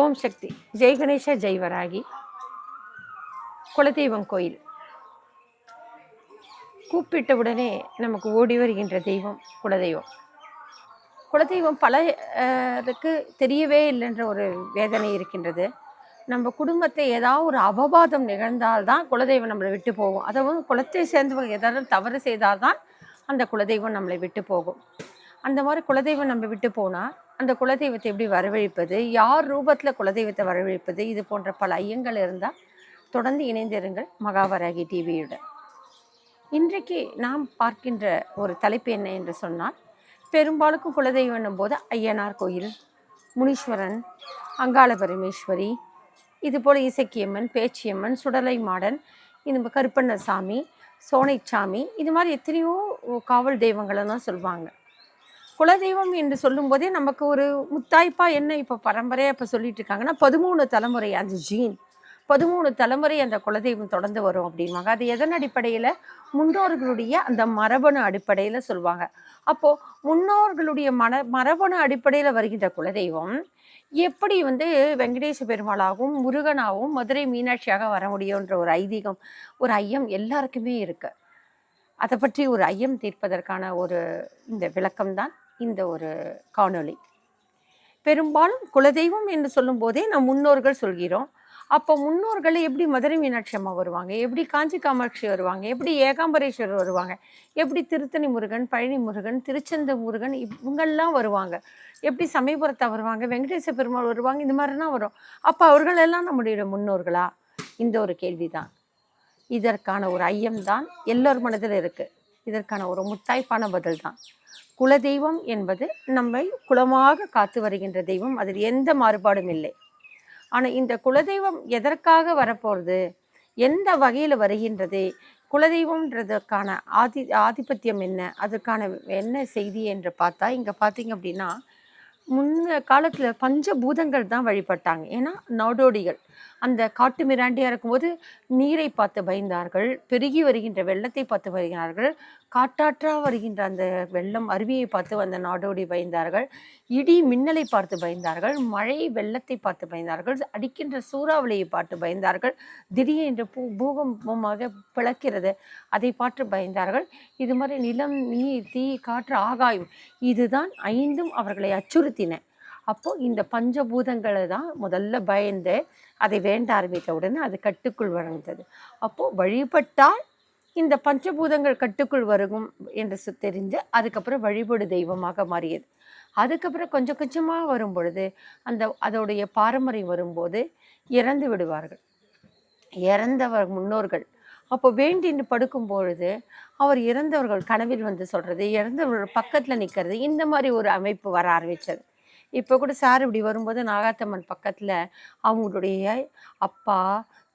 ஓம் சக்தி. ஜெய் கணேச ஜெய் வராகி. குலதெய்வம் கோயில். கூப்பிட்ட உடனே நமக்கு ஓடி வருகின்ற தெய்வம் குலதெய்வம். குலதெய்வம் பலருக்கு தெரியவே இல்லைன்ற ஒரு வேதனை இருக்கின்றது. நம்ம குடும்பத்தை ஏதாவது ஒரு அபவாதம் நிகழ்ந்தால்தான் குலதெய்வம் நம்மளை விட்டு போகும். அதுவும் குலத்தை சேர்ந்தவங்க ஏதாவது தவறு செய்தால்தான் அந்த குலதெய்வம் நம்மளை விட்டு போகும். அந்த மாதிரி குலதெய்வம் நம்ம விட்டு போனால் அந்த குலதெய்வத்தை எப்படி வரவழைப்பது? யார் ரூபத்தில் குலதெய்வத்தை வரவழைப்பது? இது போன்ற பல ஐயங்கள் இருந்தால் தொடர்ந்து இணைந்திருங்கள் மகாவராகி டிவியுடன் இன்றைக்கு நாம் பார்க்கின்ற ஒரு தலைப்பு என்ன என்று சொன்னால் பெரும்பாலுக்கும் குலதெய்வம் போது ஐயனார் கோயில் முனீஸ்வரன் அங்காள பரமேஸ்வரி இதுபோல் இசக்கியம்மன் பேச்சியம்மன் சுடலை மாடன் இது கருப்பண்ணசாமி சோனைச்சாமி இது மாதிரி எத்தனையோ காவல் தெய்வங்களெல்லாம் சொல்லுவாங்க குலதெய்வம் என்று சொல்லும்போதே நமக்கு ஒரு முத்தாய்ப்பா என்ன இப்போ பரம்பரையாக இப்போ சொல்லிட்டு இருக்காங்கன்னா பதிமூணு தலைமுறை அந்த ஜீன் பதிமூணு தலைமுறை அந்த குலதெய்வம் தொடர்ந்து வரும் அப்படின்வாங்க அது எதன் அடிப்படையில்? முன்னோர்களுடைய அந்த மரபணு அடிப்படையில் சொல்லுவாங்க. அப்போது முன்னோர்களுடைய மன மரபணு அடிப்படையில் வருகின்ற குலதெய்வம் எப்படி வந்து வெங்கடேச பெருமாளாகவும் முருகனாகவும் மதுரை மீனாட்சியாக வர முடியுன்ற ஒரு ஐதீகம் ஒரு ஐயம் எல்லாருக்குமே இருக்குது அதை பற்றி ஒரு ஐயம் தீர்ப்பதற்கான ஒரு இந்த விளக்கம்தான் இந்த ஒரு காணொளி. பெரும்பாலும் குலதெய்வம் என்று சொல்லும்போதே நம் முன்னோர்கள் சொல்கிறோம். அப்போ முன்னோர்கள் எப்படி மதுரை மீனாட்சி அம்மா வருவாங்க? எப்படி காஞ்சி காமாட்சி வருவாங்க? எப்படி ஏகாம்பரேஸ்வரர் வருவாங்க? எப்படி திருத்தணி முருகன் பழனி முருகன் திருச்செந்த முருகன் இவங்கெல்லாம் வருவாங்க. எப்படி சமயபுரத்தை வருவாங்க? வெங்கடேச பெருமாள் வருவாங்க? இந்த மாதிரிலாம் வரும். அப்போ அவர்களெல்லாம் நம்முடைய முன்னோர்களா? இந்த ஒரு கேள்விதான். இதற்கான ஒரு ஐயம் தான் எல்லோர் மனதில் இருக்குது இதற்கான ஒரு முத்தாய்ப்பான பதில் தான் குலதெய்வம் என்பது நம்மை குலமாக காத்து வருகின்ற தெய்வம். அதில் எந்த மாறுபாடும் இல்லை. ஆனால் இந்த குலதெய்வம் எதற்காக வரப்போகிறது எந்த வகையில் வருகின்றது? குலதெய்வம்ன்றதுக்கான ஆதி ஆதிபத்தியம் என்ன? அதற்கான என்ன செய்தி என்று பார்த்தா இங்கே பார்த்தீங்க அப்படின்னா முன்ன காலத்தில் பஞ்சபூதங்கள் தான் வழிபட்டாங்க. ஏன்னா நாடோடிகள். அந்த காட்டு மிராண்டியாக இருக்கும்போது நீரை பார்த்து பயந்தார்கள் பெருகி வருகின்ற வெள்ளத்தை பார்த்து வருகிறார்கள் காட்டாற்றா வருகின்ற அந்த வெள்ளம் அருவியை பார்த்து வந்த நாடோடி பயந்தார்கள் இடி மின்னலை பார்த்து பயந்தார்கள் மழை வெள்ளத்தை பார்த்து பயந்தார்கள் அடிக்கின்ற சூறாவளியை பார்த்து பயந்தார்கள் திடீரென்று பூ பூகம்பமாக பிளக்கிறது அதை பார்த்து பயந்தார்கள். இது மாதிரி நிலம் நீர் தீ காற்று ஆகாயம் இதுதான் ஐந்தும் அவர்களை அச்சுறுத்தின. அப்போது இந்த பஞ்சபூதங்களை தான் முதல்ல பயந்து அதை வேண்ட ஆரம்பித்த உடனே அது கட்டுக்குள் வளர்ந்தது அப்போது வழிபட்டால் இந்த பஞ்சபூதங்கள் கட்டுக்குள் வருகும் என்று தெரிஞ்சு அதுக்கப்புறம் வழிபடு தெய்வமாக மாறியது. அதுக்கப்புறம் கொஞ்சம் கொஞ்சமாக வரும் பொழுது அந்த அதோடைய பாரம்பரியம் வரும்போது இறந்து விடுவார்கள். இறந்தவர் முன்னோர்கள். அப்போ வேண்டின்னு படுக்கும் பொழுது அவர் இறந்தவர்கள் கனவில் வந்து சொல்கிறது இறந்தவர்கள் பக்கத்தில் நிற்கிறது இந்த மாதிரி ஒரு அமைப்பு வர ஆரம்பித்தது இப்போ கூட சார் இப்படி வரும்போது நாகாத்தம்மன் பக்கத்தில் அவங்களுடைய அப்பா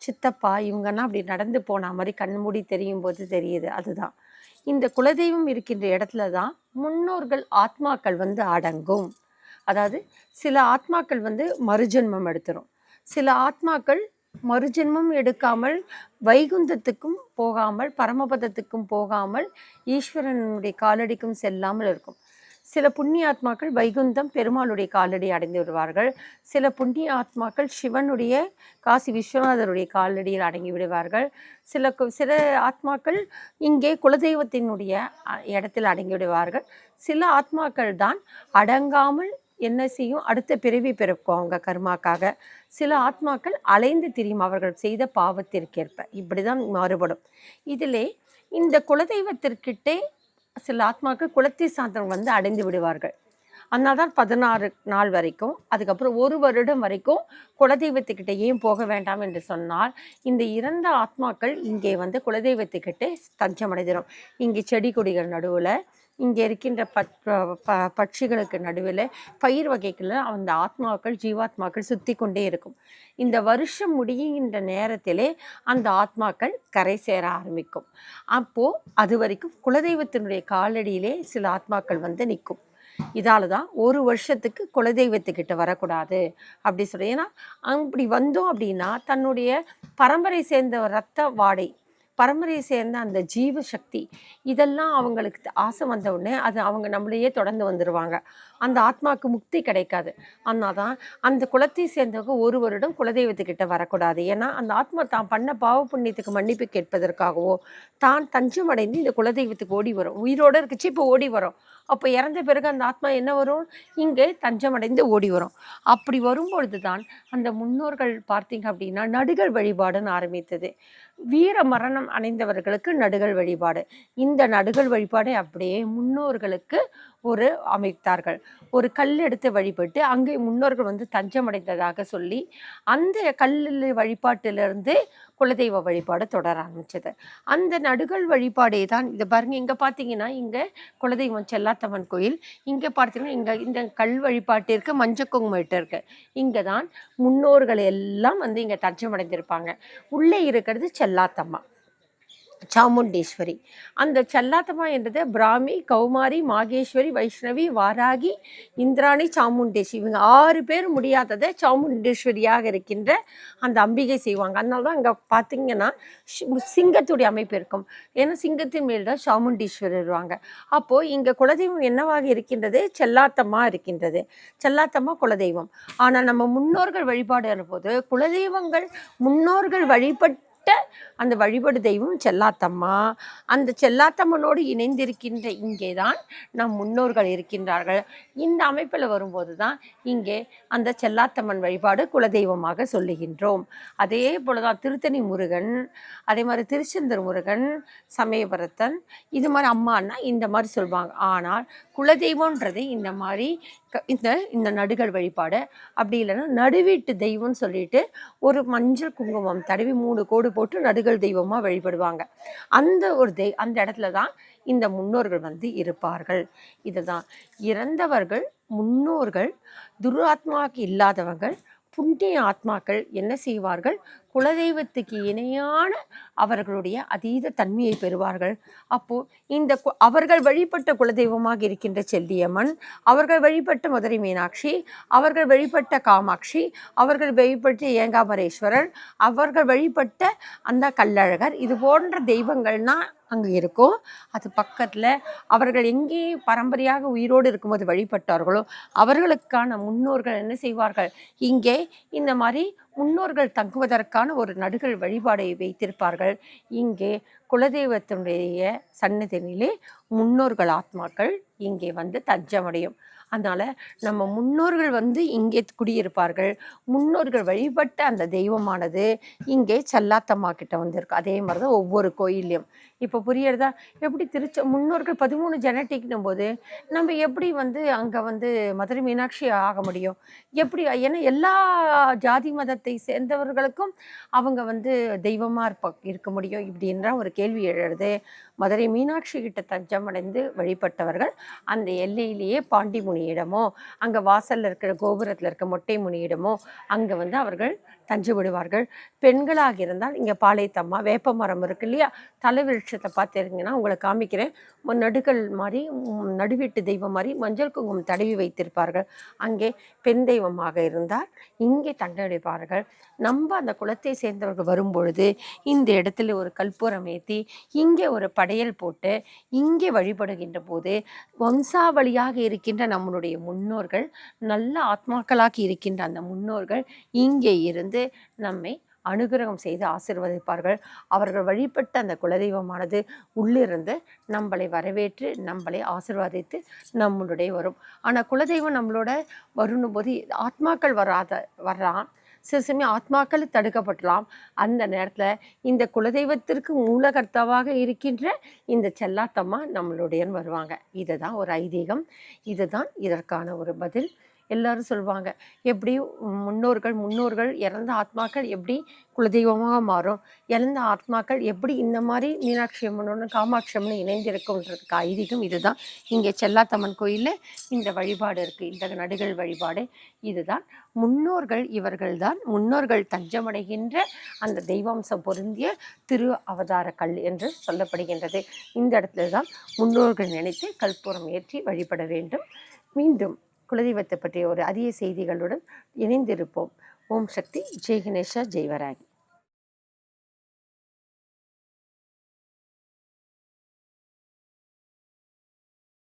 சித்தப்பா இவங்கன்னா அப்படி நடந்து போன மாதிரி கண் மூடி தெரியும் போது தெரியுது. அதுதான். இந்த குலதெய்வம் இருக்கின்ற இடத்துல தான் முன்னோர்கள் ஆத்மாக்கள் வந்து அடங்கும். அதாவது சில ஆத்மாக்கள் வந்து மறுஜென்மம் எடுத்துரும். சில ஆத்மாக்கள் மறுஜென்மம் எடுக்காமல் வைகுந்தத்துக்கும் போகாமல் பரமபதத்துக்கும் போகாமல் ஈஸ்வரனுடைய காலடிக்கும் செல்லாமல் இருக்கும். சில புண்ணிய ஆத்மாக்கள் வைகுந்தம் பெருமாளுடைய காலடி அடைந்து விடுவார்கள். சில புண்ணிய ஆத்மாக்கள் சிவனுடைய காசி விஸ்வநாதருடைய காலடியில் அடங்கி விடுவார்கள். சில கு- சில ஆத்மாக்கள் இங்கே குலதெய்வத்தினுடைய இடத்தில் அடங்கி விடுவார்கள். சில ஆத்மாக்கள் தான் அடங்காமல் என்ன செய்யும்? அடுத்த பிறவி பிறக்கும் அவங்க கர்மாக்காக. சில ஆத்மாக்கள் அலைந்து திரியும் அவர்கள் செய்த பாவத்திற்கேற்ப. இப்படிதான் மாறுபடும். இதிலே இந்த குலதெய்வத்திற்கிட்டே சில ஆத்மாக்கள் குலத்தை சார்ந்தவங்க வந்து அடைந்து விடுவார்கள். அதனால தான் பதினாறு நாள் வரைக்கும் அதுக்கப்புறம் ஒரு வருடம் வரைக்கும் குலதெய்வத்துக்கிட்ட ஏன் போக வேண்டாம் என்று சொன்னால் இந்த இறந்த ஆத்மாக்கள் இங்கே வந்து குலதெய்வத்துக்கிட்டே தஞ்சமடைஞ்சிடும் இங்கே செடி கொடிகள் நடுவில் இங்கே இருக்கின்ற பட் பட்சிகளுக்கு நடுவில் பயிர் வகைகளில் அந்த ஆத்மாக்கள் ஜீவாத்மாக்கள் சுற்றி கொண்டே இருக்கும். இந்த வருஷம் முடிகின்ற நேரத்திலே அந்த ஆத்மாக்கள் கரை சேர ஆரம்பிக்கும். அப்போது அது வரைக்கும் குலதெய்வத்தினுடைய காலடியிலே சில ஆத்மாக்கள் வந்து நிற்கும். இதால தான் ஒரு வருஷத்துக்கு குலதெய்வத்துக்கிட்ட வரக்கூடாது அப்படி சொல்லி. ஏன்னா அப்படி வந்தோம் அப்படின்னா தன்னுடைய பரம்பரை சேர்ந்த ரத்த வாடை பரம்பரையை சேர்ந்த அந்த ஜீவ சக்தி இதெல்லாம் அவங்களுக்கு ஆசை வந்த உடனே அது அவங்க நம்மளையே தொடர்ந்து வந்துடுவாங்க அந்த ஆத்மாவுக்கு முக்தி கிடைக்காது. அதனால தான் அந்த குலத்தை சேர்ந்தவங்க ஒரு வருடம் குலதெய்வத்துக்கிட்ட வரக்கூடாது. ஏன்னா அந்த ஆத்மா தான் பண்ண பாவ புண்ணியத்துக்கு மன்னிப்பு கேட்பதற்காகவோ தான் தஞ்சம் அடைந்து இந்த குலதெய்வத்துக்கு ஓடி வரும். உயிரோடு இருக்குச்சு இப்போ ஓடி வரும். அப்போ இறந்த பிறகு அந்த ஆத்மா என்ன வரும்? இங்கே தஞ்சமடைந்து ஓடி வரும். அப்படி வரும்பொழுது தான் அந்த முன்னோர்கள் பார்த்தீங்க அப்படின்னா நடுகள் வழிபாடுன்னு ஆரம்பித்தது. வீர மரணம் அடைந்தவர்களுக்கு நடுகள் வழிபாடு. இந்த நடுகள் வழிபாடை அப்படியே முன்னோர்களுக்கு ஒரு அமைத்தார்கள். ஒரு கல் எடுத்து வழிபட்டு அங்கே முன்னோர்கள் வந்து தஞ்சமடைந்ததாக சொல்லி அந்த கல் வழிபாட்டிலிருந்து குலதெய்வ வழிபாடு தொடர ஆரம்பித்தது அந்த நடுகள் வழிபாடே தான் இதை. பாருங்க இங்கே பார்த்தீங்கன்னா இங்கே குலதெய்வம் செல்லாத்தம்மன் கோயில் இங்கே பார்த்தீங்கன்னா இங்கே இந்த கல் வழிபாட்டிற்கு மஞ்சக்குங்குமிட்டு இருக்குது இருக்கு. இங்கே தான் முன்னோர்கள் எல்லாம் வந்து இங்கே தஞ்சமடைந்திருப்பாங்க. உள்ளே இருக்கிறது செல்லாத்தம்மா. சாமுண்டீஸ்வரி. அந்த செல்லாத்தம்மா என்றது பிராமி கௌமாரி மாகேஸ்வரி வைஷ்ணவி வாராகி இந்திராணி சாமுண்டேஸ்வரி. இவங்க ஆறு பேர் முடியாததை சாமுண்டேஸ்வரியாக இருக்கின்ற அந்த அம்பிகை செய்வாங்க. அதனால தான் அங்கே பார்த்தீங்கன்னா சிங்கத்துடைய அமைப்பு இருக்கும். ஏன்னா சிங்கத்தின் மேல் தான் சாமுண்டீஸ்வரர் வருவாங்க. அப்போது இங்கே குலதெய்வம் என்னவாக இருக்கின்றது? செல்லாத்தம்மா இருக்கின்றது. செல்லாத்தம்மா குலதெய்வம். ஆனால் நம்ம முன்னோர்கள் வழிபாடு போது குலதெய்வங்கள் முன்னோர்கள் வழிபட்டு அந்த வழிபாடு தெய்வம் செல்லாத்தம்மா. அந்த செல்லாத்தம்மனோடு இணைந்திருக்கின்ற இங்கே தான் நம் முன்னோர்கள் இருக்கின்றார்கள். இந்த அமைப்பில் வரும்போது தான் இங்கே அந்த செல்லாத்தம்மன் வழிபாடு குலதெய்வமாக சொல்லுகின்றோம். அதே போல தான் திருத்தணி முருகன் அதே மாதிரி திருச்செந்தூர் முருகன் சமயபரத்தன் இது மாதிரி அம்மான்னா இந்த மாதிரி சொல்லுவாங்க ஆனால் குலதெய்வம்ன்றது இந்த மாதிரி க- இந்த இந்த நடுகள் வழிபாடு. அப்படி இல்லைன்னா நடுவீட்டு தெய்வம்னு சொல்லிட்டு ஒரு மஞ்சள் குங்குமம் தடவி மூணு கோடு போட்டு நடுகள் தெய்வமாக வழிபடுவாங்க. அந்த ஒரு தெய் அந்த இடத்துல தான் இந்த முன்னோர்கள் வந்து இருப்பார்கள். இதுதான். இறந்தவர்கள் முன்னோர்கள் துராத்மாக்கு இல்லாதவர்கள் புண்ணிய ஆத்மாக்கள் என்ன செய்வார்கள்? குலதெய்வத்துக்கு இணையான அவர்களுடைய அதீத தன்மையை பெறுவார்கள். அப்போ இந்த கு- அவர்கள் வழிபட்ட குலதெய்வமாக இருக்கின்ற செல்லியம்மன் அவர்கள் வழிபட்ட மதுரை மீனாட்சி அவர்கள் வழிபட்ட காமாட்சி அவர்கள் வழிபட்ட ஏகாம்பரேஸ்வரர் அவர்கள் வழிபட்ட அந்த கல்லழகர் இது போன்ற தெய்வங்கள்னா அங்கே இருக்கும். அது பக்கத்தில் அவர்கள் எங்கே பரம்பரையாக உயிரோடு இருக்கும்போது வழிபட்டார்களோ அவர்களுக்கான முன்னோர்கள் என்ன செய்வார்கள்? இங்கே இந்த மாதிரி முன்னோர்கள் தங்குவதற்கான ஒரு நடுகள் வழிபாடை வைத்திருப்பார்கள். இங்கே குலதெய்வத்தினுடைய சன்னதியிலே முன்னோர்கள் ஆத்மாக்கள் இங்கே வந்து தஞ்சமடையும். அதனால் நம்ம முன்னோர்கள் வந்து இங்கே குடியிருப்பார்கள். முன்னோர்கள் வழிபட்ட அந்த தெய்வமானது இங்கே செல்லாத்தம்மா கிட்ட வந்திருக்கு. அதே மாதிரி தான் ஒவ்வொரு கோயில்லையும். இப்போ புரியறதா? எப்படி திருச்ச முன்னோர்கள் பதிமூணு ஜெனட்டிக்னும் போது நம்ம எப்படி வந்து அங்கே வந்து மதுரை மீனாட்சி ஆக முடியும்? எப்படி ஏன்னா எல்லா ஜாதி மதத்தை சேர்ந்தவர்களுக்கும் அவங்க வந்து தெய்வமாக இருப்ப இருக்க முடியும் இப்படின்ற ஒரு கேள்வி எழுறது. மதுரை மீனாட்சி கிட்ட தஞ்சமடைந்து வழிபட்டவர்கள் அந்த எல்லையிலேயே பாண்டி முனியிடமோ அங்கே வாசல்ல இருக்கிற கோபுரத்தில் இருக்க மொட்டை முனியிடமோ அங்கே வந்து அவர்கள் தஞ்சு விடுவார்கள் பெண்களாக இருந்தால் இங்கே பாளையத்தம்மா வேப்ப மரம் இருக்கு இல்லையா? தலைவிருட்சத்தை பார்த்துருங்கன்னா உங்களை காமிக்கிறேன். நடுகள் மாதிரி நடுவீட்டு தெய்வம் மாதிரி மஞ்சள் குங்குமம் தடவி வைத்திருப்பார்கள். அங்கே பெண் தெய்வமாக இருந்தால் இங்கே தண்டடிப்பார்கள். நம்ம அந்த குலத்தை சேர்ந்தவர்கள் வரும்பொழுது இந்த இடத்துல ஒரு கற்பூரம் ஏற்றி இங்கே ஒரு படையல் போட்டு இங்கே வழிபடுகின்ற போது வம்சாவளியாக இருக்கின்ற நம்மளுடைய முன்னோர்கள் நல்ல ஆத்மாக்களாக இருக்கின்ற அந்த முன்னோர்கள் இங்கே இருந்து நம்மை அனுகிரகம் செய்து ஆசிர்வதிப்பார்கள். அவர்கள் வழிபட்ட அந்த குலதெய்வமானது உள்ளிருந்து நம்மளை வரவேற்று நம்மளை ஆசிர்வாதித்து நம்மளுடைய வரும். ஆனால் குலதெய்வம் நம்மளோட வருணும் போது ஆத்மாக்கள் வராத வர்றான். சில சமயம் ஆத்மாக்கள் தடுக்கப்படலாம். அந்த நேரத்தில் இந்த குலதெய்வத்திற்கு மூலகர்த்தாவாக இருக்கின்ற இந்த செல்லாத்தம்மா நம்மளுடையன்னு வருவாங்க. இதுதான் ஒரு ஐதீகம். இதுதான் இதற்கான ஒரு பதில். எல்லாரும் சொல்லுவாங்க எப்படி முன்னோர்கள் முன்னோர்கள் இறந்த ஆத்மாக்கள் எப்படி குலதெய்வமாக மாறும்? இறந்த ஆத்மாக்கள் எப்படி இந்த மாதிரி மீனாட்சி அம்மனோட காமாட்சி அம்மன் இணைந்திருக்குன்றதுக்கு ஐதீகம் இதுதான். இங்கே செல்லாத்தம்மன் கோயிலில் இந்த வழிபாடு இருக்குது இந்த நடுகள் வழிபாடு இதுதான். முன்னோர்கள் இவர்கள்தான் முன்னோர்கள் தஞ்சமடைகின்ற அந்த தெய்வாம்சம் பொருந்திய திரு அவதார கல் என்று சொல்லப்படுகின்றது. இந்த இடத்துல தான் முன்னோர்கள் நினைத்து கற்பூரம் ஏற்றி வழிபட வேண்டும். மீண்டும் குலதெய்வத்தை பற்றிய ஒரு அரிய செய்திகளுடன் இணைந்திருப்போம். ஓம் சக்தி. ஜெய் கணேஷா ஜெய்வராகி